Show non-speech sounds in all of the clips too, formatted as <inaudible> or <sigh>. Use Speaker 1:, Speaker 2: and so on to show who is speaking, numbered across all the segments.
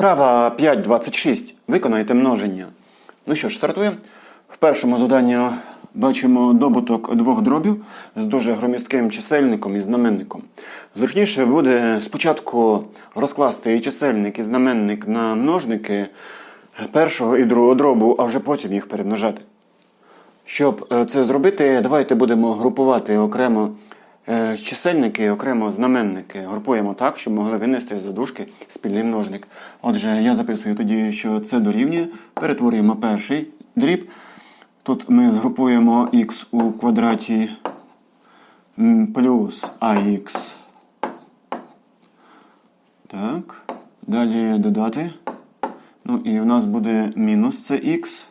Speaker 1: Вправа 5.26. Виконайте множення. Ну що ж, стартуємо. В першому заданні бачимо добуток двох дробів з дуже громістким чисельником і знаменником. Зручніше буде спочатку розкласти і чисельник, і знаменник на множники першого і другого дробу, а вже потім їх перемножати. Щоб е, це зробити, давайте будемо групувати окремо е, чисельники, окремо знаменники. Групуємо так, щоб могли винести за дужки спільний множник. Отже, я записую тоді, що це дорівнює. Перетворюємо перший дріб. Тут ми згрупуємо х у квадраті плюс ах. Так. Далі додати. Ну і в нас буде мінус cx.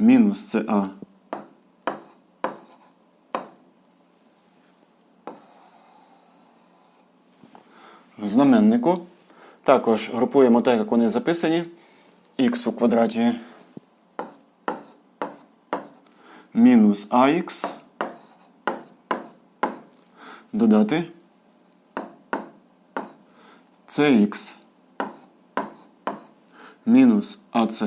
Speaker 1: мінус СА. В знаменнику також групуємо так, як вони записані. х у квадраті мінус АХ. Додати CX мінус АЦ.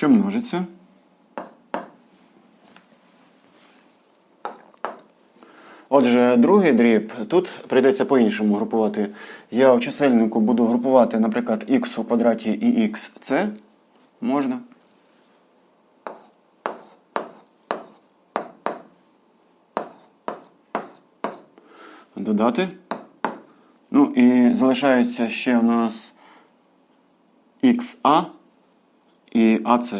Speaker 1: що множиться. Отже, другий дріб тут прийдеться по-іншому групувати. Я у чисельнику буду групувати, наприклад, х у квадраті і х це можна. Додати. Ну і залишається ще в нас ха і АЦ.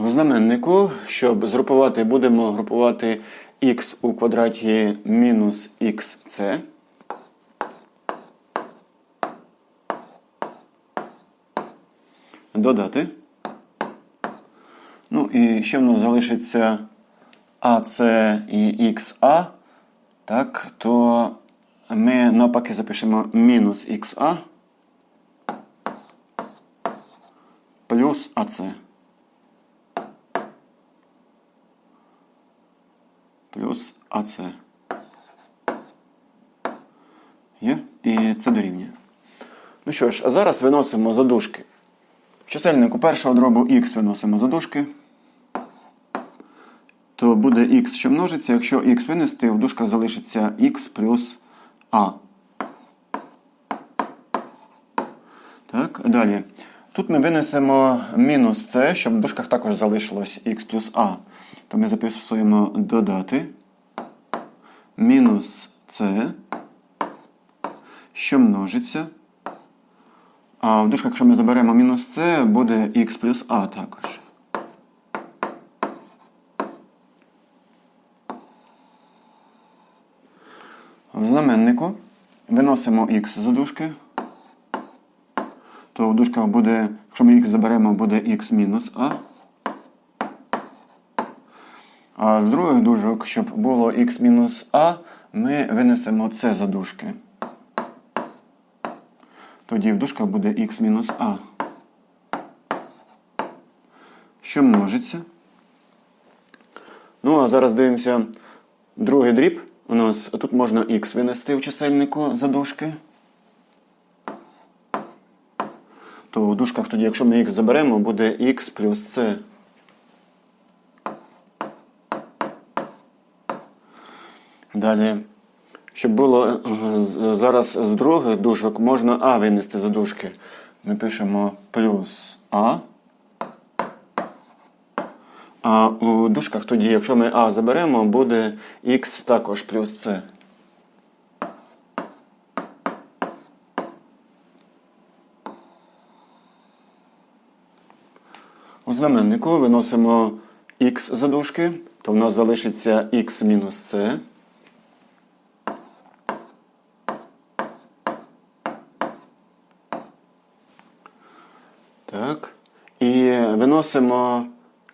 Speaker 1: В знаменнику, щоб згрупувати, будемо групувати х у квадраті мінус xc. Додати. Ну і ще в нас залишиться АЦ і XA, так, то ми навпаки запишемо мінус XA плюс АЦ. Плюс АЦ. Є? І це дорівнює. Ну що ж, а зараз виносимо задушки. В чисельнику першого дробу х виносимо задушки то буде х, що множиться, якщо х винести, в дужках залишиться х плюс а. Так, далі. Тут ми винесемо мінус c, щоб в дужках також залишилось х плюс а. То ми записуємо додати мінус c, що множиться. А в дужках, якщо ми заберемо мінус c, буде х плюс а також. В знаменнику виносимо х за дужки, то в дужках буде, якщо ми х заберемо, буде х мінус а. А з других дужок, щоб було х мінус а, ми винесемо це за дужки. Тоді в дужках буде х мінус а. Що множиться? Ну, а зараз дивимося другий дріб. У нас тут можна х винести в чисельнику за дужки. То в дужках тоді, якщо ми х заберемо, буде х плюс c. Далі, щоб було е, зараз з других дужок, можна а винести за дужки. Ми пишемо плюс а. А у дужках тоді, якщо ми А заберемо, буде Х також плюс С. У знаменнику виносимо Х за дужки, то в нас залишиться Х мінус С. Так. І виносимо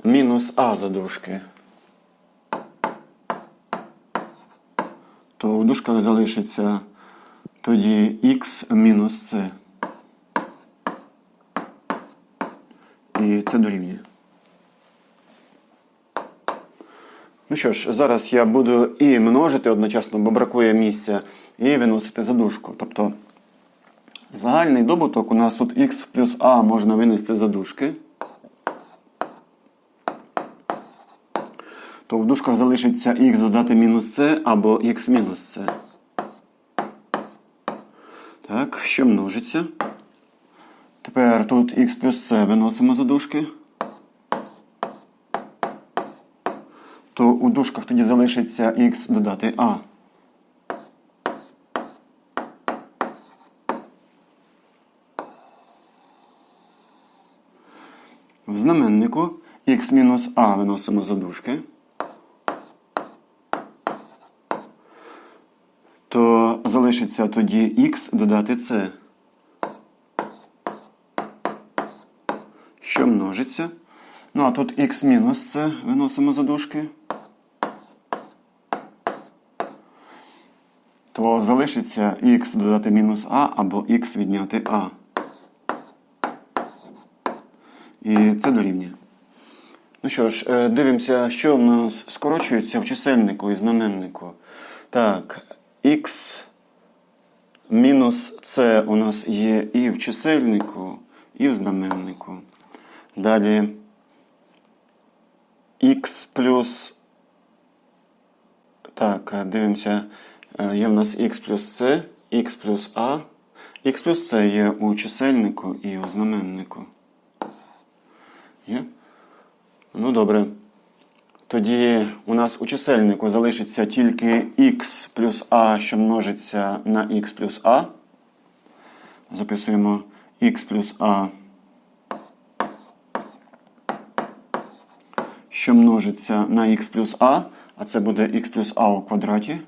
Speaker 1: мінус А за. То в дужках залишиться Тоді х мінус c. І це дорівнює. Ну що ж, зараз я буду і множити одночасно, бо бракує місця, і виносити задушку. Тобто загальний добуток у нас тут х плюс а можна винести за дужки. То в дужках залишиться х додати мінус c або х мінус c. Так, що множиться? Тепер тут х плюс c виносимо за дужки. То у дужках тоді залишиться х додати а. В знаменнику х мінус а виносимо за дужки. То залишиться тоді х додати c. Що множиться? Ну, а тут х мінус c виносимо за дужки. То залишиться х додати мінус а або х відняти а. І це дорівнює. Ну що ж, е, дивимося, що в нас скорочується в чисельнику і знаменнику. Так, х мінус c у нас є і в чисельнику, і в знаменнику. Далі х плюс. Так, дивимося, е, є в нас х плюс c, х плюс а. х плюс c є у чисельнику і у знаменнику. Є? Ну, добре. Тоді у нас у чисельнику залишиться тільки х плюс а, що множиться на х плюс а. Записуємо х плюс а, що множиться на х плюс а, а це буде х плюс а у квадраті.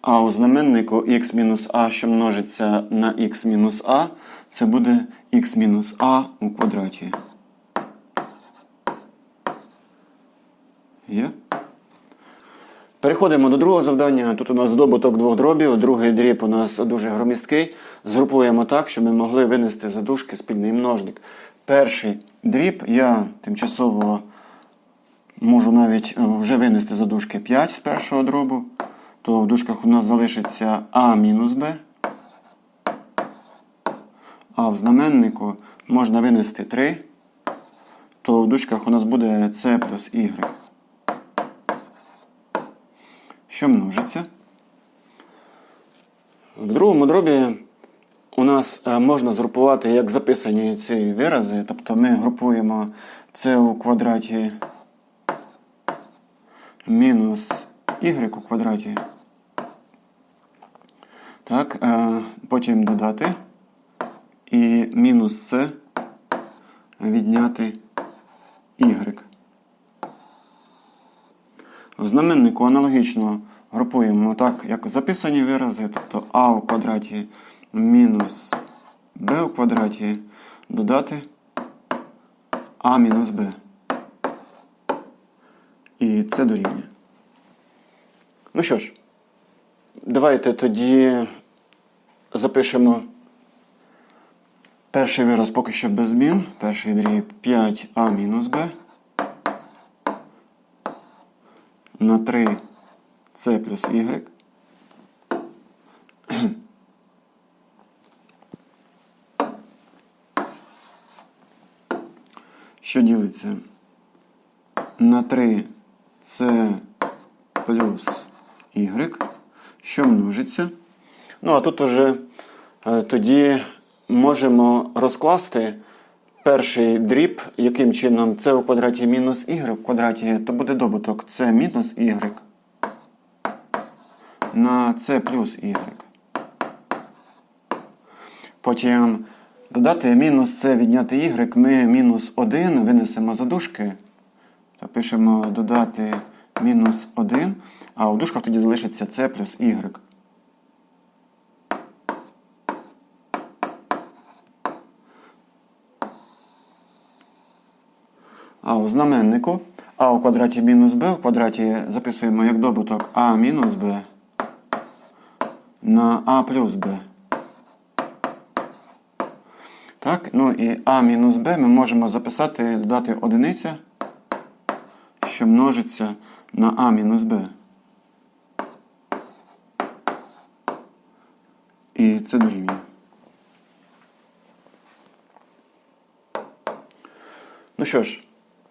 Speaker 1: А у знаменнику х мінус а, що множиться на х мінус а, це буде х мінус а у квадраті. Є? Переходимо до другого завдання. Тут у нас добуток двох дробів. Другий дріб у нас дуже громісткий. Згрупуємо так, щоб ми могли винести за дужки спільний множник. Перший дріб я тимчасово можу навіть е, вже винести за дужки 5 з першого дробу. То в дужках у нас залишиться а мінус b. А в знаменнику можна винести 3. То в дужках у нас буде c плюс y. Що множиться? В другому дробі у нас е, можна згрупувати, як записані ці вирази. Тобто ми групуємо c у квадраті мінус y у квадраті. Так, е, потім додати і мінус c відняти y. В знаменнику аналогічно групуємо так, як записані вирази, тобто а у квадраті мінус b у квадраті додати а мінус b. І це дорівнює. Ну що ж, давайте тоді запишемо перший вираз поки що без змін. Перший дріб 5а мінус b. на 3 c плюс y. <clears throat> Що ділиться на 3 c плюс y, що множиться. Ну, а тут уже е, тоді можемо розкласти перший дріб, яким чином c у квадраті мінус y в квадраті, то буде добуток c мінус y на c плюс y. Потім додати мінус c відняти y, ми мінус 1 винесемо за дужки. То пишемо додати мінус 1, а у дужках тоді залишиться c плюс y. А у знаменнику а у квадраті мінус b у квадраті записуємо як добуток а мінус b на А плюс Б. Так, ну і А мінус Б ми можемо записати, додати одиниця, що множиться на А мінус Б. І це дорівнює. Ну що ж,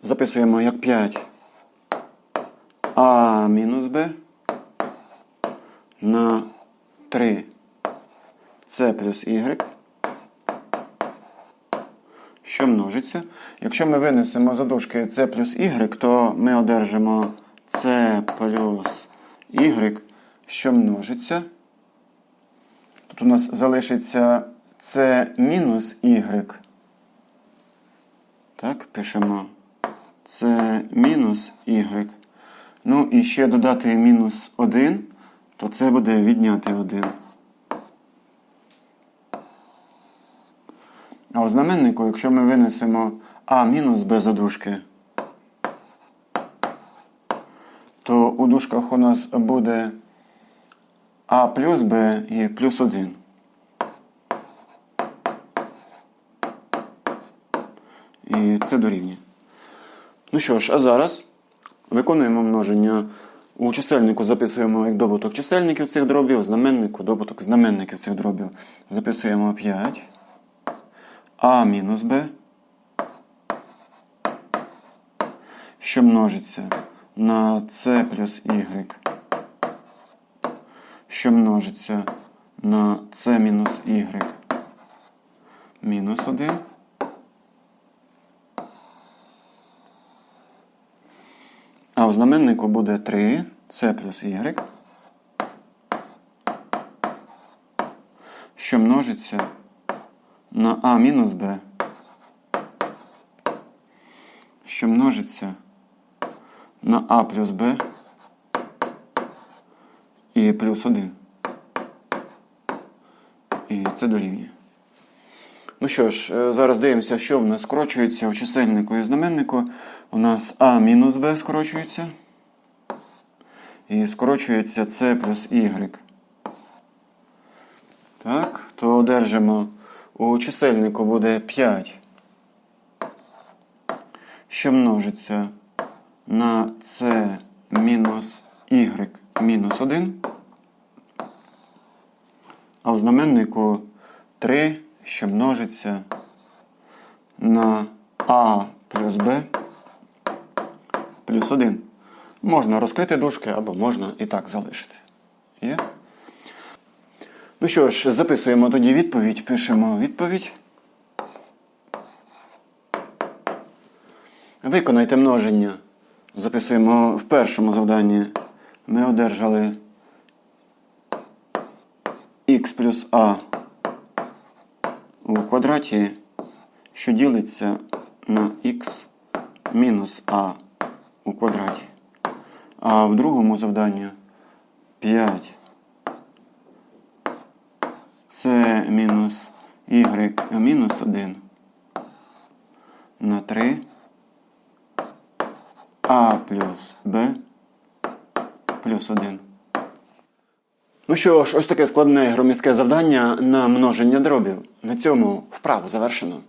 Speaker 1: записуємо як 5 А мінус Б на 3 С плюс Y, що множиться. Якщо ми винесемо за дужки С плюс Y, то ми одержимо С плюс Y, що множиться. Тут у нас залишиться С мінус Y. Так, пишемо С мінус Y. Ну і ще додати мінус 1, то це буде відняти 1. А у знаменнику, якщо ми винесемо А мінус Б за дужки, то у дужках у нас буде А плюс Б і плюс 1. І це дорівнює. Ну що ж, а зараз виконуємо множення. У чисельнику записуємо як добуток чисельників цих дробів, знаменнику добуток знаменників цих дробів. Записуємо 5. А мінус Б, що множиться на С плюс Y, що множиться на С мінус Y мінус 1. В знаменнику буде 3 С плюс Y, що множиться на А мінус Б, що множиться на А плюс Б і плюс 1. І це дорівнює. Ну що ж, е, зараз дивимося, що в нас скорочується у чисельнику і знаменнику. У нас А мінус Б скорочується. І скорочується С плюс Y. Так, то одержимо у чисельнику буде 5, що множиться на С мінус Y мінус 1. А в знаменнику 3, що множиться на А плюс Б плюс 1. Можна розкрити дужки або можна і так залишити. Є? Ну що ж, записуємо тоді відповідь, пишемо відповідь. Виконайте множення. Записуємо в першому завданні. Ми одержали х плюс а у квадраті, що ділиться на х мінус а у квадраті. А в другому завданні 5 С мінус y мінус 1 на 3 а плюс b плюс 1. Ну що ж, ось таке складне громістське завдання на множення дробів. На цьому вправу завершено.